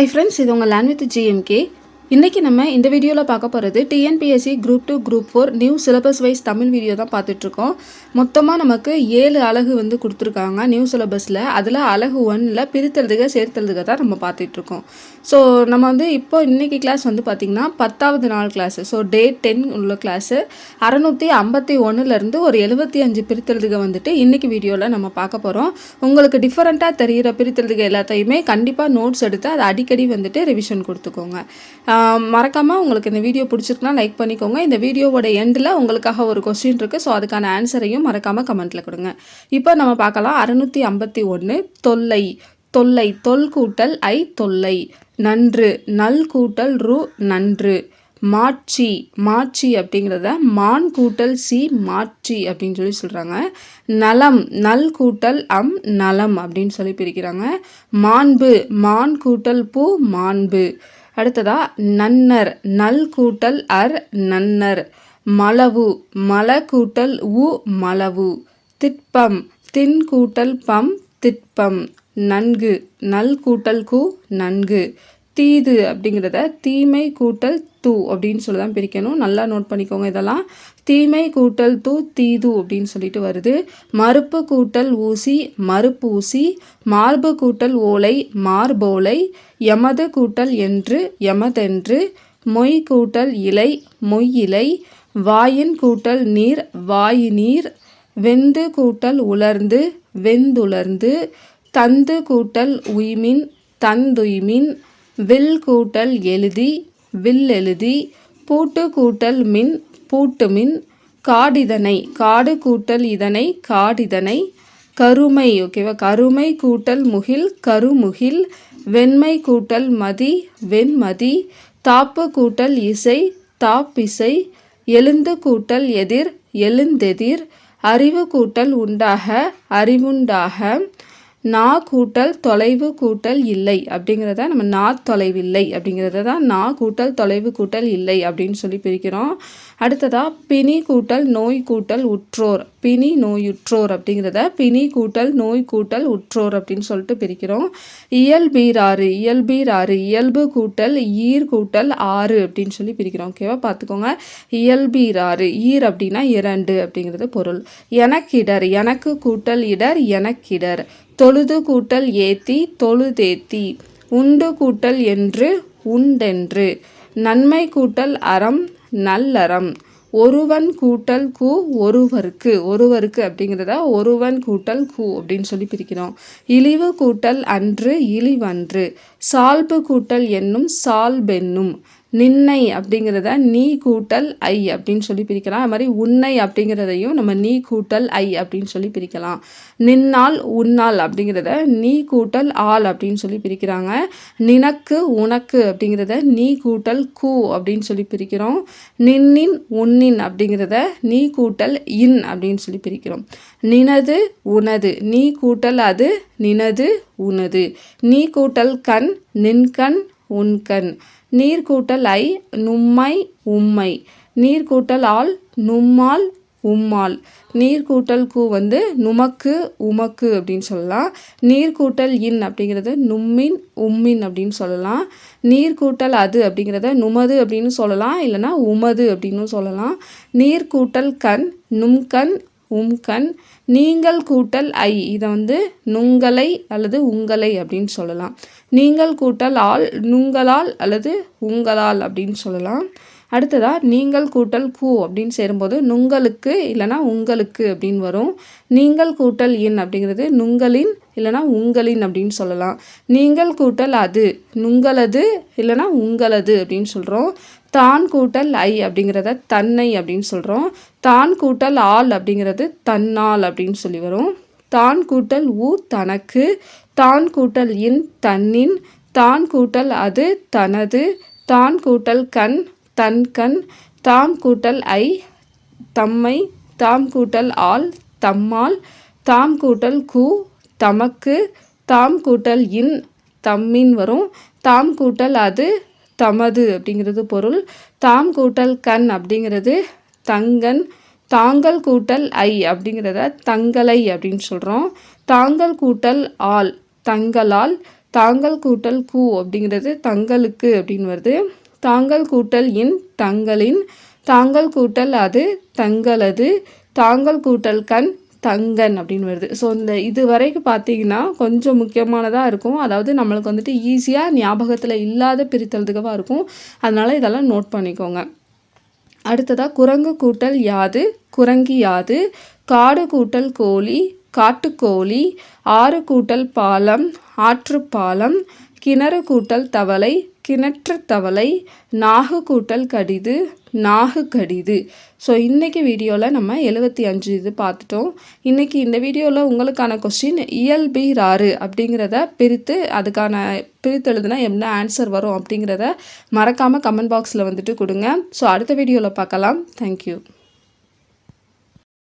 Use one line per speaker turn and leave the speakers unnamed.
Hi friends இது உங்கள் land with GMK இன்றைக்கி நம்ம இந்த வீடியோவில் பார்க்க போகிறது TNPSC group two group four new syllabus wise Tamil video தான் பார்த்துட்ருக்கோம் மொத்தமாக நமக்கு ஏழு அழகு வந்து கொடுத்துருக்காங்க நியூ சிலபஸில் அதில் அழகு ஒன்னில் பிரித்தெழுதுக சேர்த்தெழுதுக தான் நம்ம பார்த்துட்ருக்கோம் ஸோ நம்ம வந்து இப்போ இன்றைக்கி கிளாஸ் வந்து பார்த்திங்கன்னா பத்தாவது நாள் கிளாஸு ஸோ டே டென் உள்ள கிளாஸு அறநூற்றி ஐம்பத்தி ஒன்றுலேருந்து ஒரு எழுபத்தி அஞ்சு பிரித்தெழுதுக வந்துட்டு இன்றைக்கி வீடியோவில் நம்ம பார்க்க போகிறோம் உங்களுக்கு டிஃப்ரெண்ட்டாக தெரிகிற பிரித்தெழுதுக எல்லாத்தையுமே கண்டிப்பாக நோட்ஸ் எடுத்து அதை அடிக்கடி வந்துட்டு ரிவிஷன் கொடுத்துக்கோங்க. மறக்காமல் உங்களுக்கு இந்த வீடியோ பிடிச்சிருக்குன்னா லைக் பண்ணிக்கோங்க. இந்த வீடியோவோட எண்டில் உங்களுக்காக ஒரு கொஸ்டின் இருக்குது ஸோ அதுக்கான ஆன்சரையும் மறக்காமல் கமெண்ட்டில் கொடுங்க. இப்போ நம்ம பார்க்கலாம். அறுநூற்றி ஐம்பத்தி ஒன்று தொல்லை தொல்லை தொல் கூட்டல் ஐ தொல்லை நன்று நல் கூட்டல் ரு நன்று மாட்சி மாட்சி அப்படிங்கிறத மான் கூட்டல் சி மாட்சி அப்படின்னு சொல்லி சொல்கிறாங்க நலம் நல் கூட்டல் அம் நலம் அப்படின்னு சொல்லி பிரிக்கிறாங்க. மாண்பு மான் கூட்டல் பூ மாண்பு. அடுத்ததா நன்னர் நல் கூட்டல் அர் நன்னர். மலவு மல கூட்டல் உ மலவு. திட்பம் தின் கூட்டல் பம் திட்பம். நன்கு நல் கூட்டல் கு நன்கு. தீது அப்படிங்கிறத தீமை கூட்டல் தூ அப்படின்னு சொல்லி தான் பிரிக்கணும். நல்லா நோட் பண்ணிக்கோங்க இதெல்லாம். தீமை கூட்டல் தூ தீது அப்படின்னு சொல்லிட்டு வருது. மறுப்பு கூட்டல் ஊசி மறுப்பூசி மார்பு கூட்டல் ஓலை மார்போலை. எமது கூட்டல் என்று எமதென்று. மொய் கூட்டல் இலை மொய் இலை. வாயின் கூட்டல் நீர் வாயு நீர். வெந்து கூட்டல் உலர்ந்து வெந்துலர்ந்து. தந்து கூட்டல் உய்மின் தந்துய்மின். வில் கூட்டல் எழுதி வில் எழுதி பூட்டு கூட்டல் மின் பூட்டு மின் காடிதனை காடு கூட்டல் இதனை காடிதனை கருமை ஓகேவா கருமை கூட்டல் முகில் கருமுகில் வெண்மை கூட்டல் மதி வெண்மதி தாப்பு கூட்டல் இசை தாப்பிசை எழுந்து கூட்டல் எதிர் எழுந்தெதிர் அறிவு கூட்டல் உண்டாக அறிவுண்டாக நா கூட்டல் தொலைவு கூட்டல் இல்லை அப்படிங்கிறத நம்ம நா தொலைவில்லை அப்படிங்கிறத தான் நா கூட்டல் தொலைவு கூட்டல் இல்லை அப்படின்னு சொல்லி பிரிக்கிறோம். அடுத்ததாக பிணி கூட்டல் நோய் கூட்டல் உற்றோர். பிணி நோயுற்றோர் அப்படிங்கிறத பிணி கூட்டல் நோய் கூட்டல் உற்றோர் அப்படின்னு சொல்லிட்டு பிரிக்கிறோம். இயல்பீர் ஆறு இயல்பீர் ஆறு இயல்பு கூட்டல் ஈர் கூட்டல் ஆறு அப்படின்னு சொல்லி பிரிக்கிறோம். ஓகேவா? பார்த்துக்கோங்க. இயல்பீர் ஆறு ஈர் அப்படின்னா இரண்டு அப்படிங்கிறது பொருள். எனக்கிடர் எனக்கு கூட்டல் இடர் எனக்கிடர். தொழுது கூட்டல் ஏத்தி தொழுதேத்தி உண்டு கூட்டல் என்று உண்டென்று. நன்மை கூட்டல் அறம் நல்லறம். ஒருவன் கூட்டல் கூ ஒருவருக்கு. ஒருவருக்கு அப்படிங்கிறத ஒருவன் கூட்டல் கூ அப்படின்னு சொல்லி பிரிக்கிறோம். இழிவு கூட்டல் அன்று இழிவன்று. சால்பு கூட்டல் என்னும் சால்பென்னும். நின்னை அப்படிங்கிறத நீ கூட்டல் ஐ அப்படின்னு சொல்லி பிரிக்கலாம். அது மாதிரி உன்னை அப்படிங்கிறதையும் நம்ம நீ கூட்டல் ஐ அப்படின்னு சொல்லி பிரிக்கலாம். நின்னால் உன்னால் அப்படிங்கிறத நீ கூட்டல் ஆள் அப்படின்னு சொல்லி பிரிக்கிறாங்க. நினக்கு உனக்கு அப்படிங்கிறத நீ கூட்டல் கூ அப்படின்னு சொல்லி பிரிக்கிறோம். நின்னின் உன்னின் அப்படிங்கிறத நீ கூட்டல் இன் அப்படின்னு சொல்லி பிரிக்கிறோம். நினது உனது நீ கூட்டல் அது நினது உனது. நீ கூட்டல் கண் நின்கண் உன்கண். நீர் கூட்டல் ஐ நும்மை உம்மை. நீர் கூட்டல் ஆள் நும்மால் உம்மால். நீர் கூட்டல் கூ வந்து நுமக்கு உமக்கு அப்படின்னு சொல்லலாம். நீர் கூட்டல் இன் அப்படிங்கிறது நும்மின் உம்மின் அப்படின்னு சொல்லலாம். நீர் கூட்டல் அது அப்படிங்கிறத நுமது அப்படின்னு சொல்லலாம். இல்லைனா உமது அப்படின்னு சொல்லலாம். நீர் கூட்டல் கண் நும்கண் உம்கண். நீங்கள் கூட்டல் ஐ இதை வந்து நுங்களை அல்லது உங்களை அப்படின்னு சொல்லலாம். நீங்கள் கூட்டல் ஆள் நுங்களால் அல்லது உங்களால் அப்படின்னு சொல்லலாம். அடுத்ததாக நீங்கள் கூட்டல் கூ அப்படின்னு சேரும்போது நுங்களுக்கு இல்லைனா உங்களுக்கு அப்படின்னு வரும். நீங்கள் கூட்டல் இன் அப்படிங்கிறது நுங்களின் இல்லைனா உங்களின் அப்படின்னு சொல்லலாம். நீங்கள் கூட்டல் அது நுங்களது இல்லைனா உங்களது அப்படின்னு சொல்கிறோம் தான் கூட்டல் ஐ அப்படிங்கிறத தன்னை அப்படின்னு சொல்கிறோம் தான் கூட்டல் ஆள் அப்படிங்கிறது தன்னால் அப்படின்னு சொல்லி வரும். தான் கூட்டல் ஊ தனக்கு தான் கூட்டல் இன் தன்னின் தான் கூட்டல் அது தனது தான் கூட்டல் கண் தன் கண் தாம் கூட்டல் ஐ தம்மை தாம் கூட்டல் ஆள் தம்மால் தாம் கூட்டல் கு தமக்கு தாம் கூட்டல் இன் தம்மின் வரும் தாம் கூட்டல் அது தமது அப்படிங்கிறது பொருள் தாம் கூட்டல் கண் அப்படிங்கிறது தங்கன் தாங்கள் கூட்டல் ஐ அப்படிங்கிறத தங்களை அப்படின்னு சொல்கிறோம் தாங்கள் கூட்டல் ஆல் தங்களால். தாங்கள் கூட்டல் கூ அப்படிங்கிறது தங்களுக்கு அப்படின்னு வருது. தாங்கள் கூட்டல் இன் தங்களின். தாங்கள் கூட்டல் அது தங்களது. தாங்கள் கூட்டல் கண் தங்கன் அப்படின்னு வருது. ஸோ இந்த இது வரைக்கும் பார்த்தீங்கன்னா கொஞ்சம் முக்கியமானதாக இருக்கும். அதாவது நம்மளுக்கு வந்துட்டு ஈஸியாக ஞாபகத்தில் இல்லாத பிரித்தெழுதுகவாக இருக்கும். அதனால் இதெல்லாம் நோட் பண்ணிக்கோங்க. அடுத்ததாக குரங்கு கூட்டல் யாது குரங்கி யாது காடு கூட்டல் கோழி காட்டுக்கோழி ஆறு கூட்டல் பாலம் ஆற்றுப்பாலம் கிணறு கூட்டல் தவளை கிணற்று தவளை நாகு கூட்டல் கடிது நாகு கடிது. ஸோ இன்றைக்கி வீடியோவில் நம்ம எழுபத்தி அஞ்சு இது பார்த்துட்டோம். இன்றைக்கி இந்த வீடியோவில் உங்களுக்கான கொஸ்டின் இயல்பி ராறு அப்படிங்கிறத பிரித்து அதுக்கான பிரித்து எழுதுனா என்ன ஆன்சர் வரும் அப்படிங்கிறத மறக்காமல் கமெண்ட் பாக்ஸில் வந்துட்டு கொடுங்க. ஸோ அடுத்த வீடியோவில் பார்க்கலாம். தேங்க்யூ